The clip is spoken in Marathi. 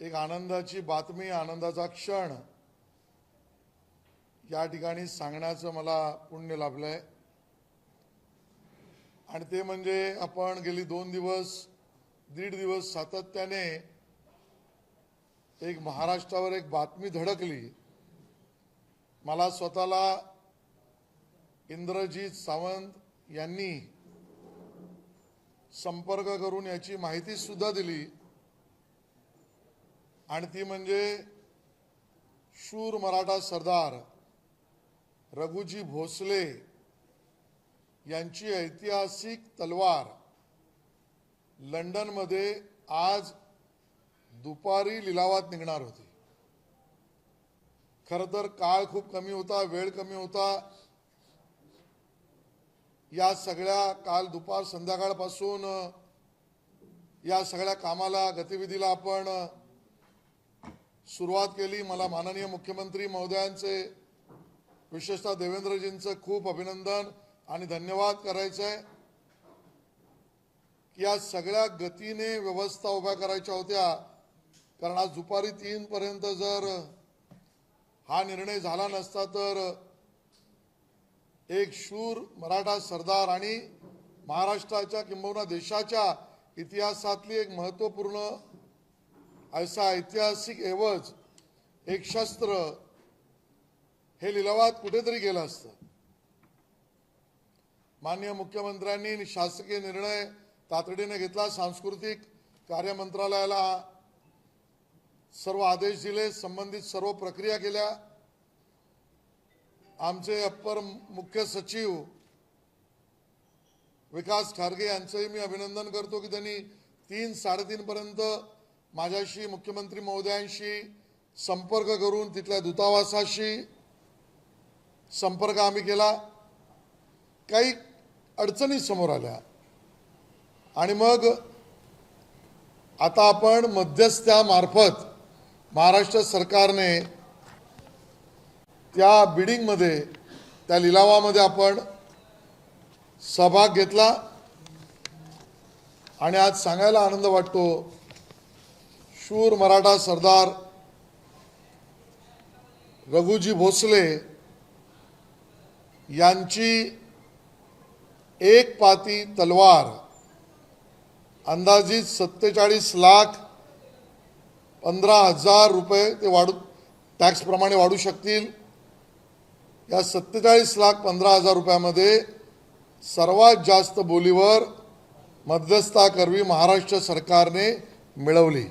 एक आनंदाची बातमी आनंदाचा क्षण या ठिकाणी सांगण्याचं मला पुण्य लाभलंय. आणि ते म्हणजे आपण गेली दोन दिवस दीड दिवस सातत्याने एक महाराष्ट्रावर एक बातमी धडकली. मला स्वतःला इंद्रजीत सावंत यांनी संपर्क करून याची माहिती सुद्धा दिली. आणि ती म्हणजे शूर मराठा सरदार रघुजी भोसले यांची ऐतिहासिक तलवार लंडनमध्ये आज दुपारी लिलावात निघणार होती. खर तर काळ खूप कमी होता वेळ कमी होता. या सगळ्या काल दुपार संध्याकाळपासून या सगळ्या कामाला गतिविधीला आपण सुरुवात केली. मला माननीय मुख्यमंत्री महोदयांचे विशेषतः देवेंद्रजींचं खूप अभिनंदन आणि धन्यवाद करायचं आहे की या सगळ्या गतीने व्यवस्था उभ्या करायच्या होत्या. कारण आज दुपारी तीन पर्यंत जर हा निर्णय झाला नसता तर एक शूर मराठा सरदार आणि महाराष्ट्राच्या किंबहुना देशाच्या इतिहासातली एक महत्त्वपूर्ण असा ऐतिहासिक एवज एक शस्त्र हे लिलावात कुठेतरी गेलं असतं. माननीय मुख्यमंत्र्यांनी शासकीय निर्णय तातडीने घेतला सांस्कृतिक कार्य मंत्रालयाला सर्व आदेश दिले संबंधित सर्व प्रक्रिया केल्या. आमचे अप्पर मुख्य सचिव विकास खारगे यांचंही मी अभिनंदन करतो की त्यांनी तीन साडेतीन पर्यंत माझ्याशी मुख्यमंत्री महोदयांशी संपर्क करून तिथल्या दूतावासाशी संपर्क आम्ही केला. काही अडचणी समोर आल्या. आणि मग आता आपण मध्यस्थ्यामार्फत महाराष्ट्र सरकारने त्या बिडिंगमध्ये त्या लिलावामध्ये आपण सहभाग घेतला. आणि आज सांगायला आनंद वाटतो शूर मराठा सरदार रघुजी भोसले यांची एक पाती तलवार अंदाजित सत्तेचाळीस लाख पंधरा हजार रुपये ते वाढू टॅक्सप्रमाणे वाढू शकतील. या सत्तेचाळीस लाख पंधरा हजार रुपयामध्ये सर्वात जास्त बोलीवर मध्यस्थाकरवी महाराष्ट्र सरकारने मिळवली.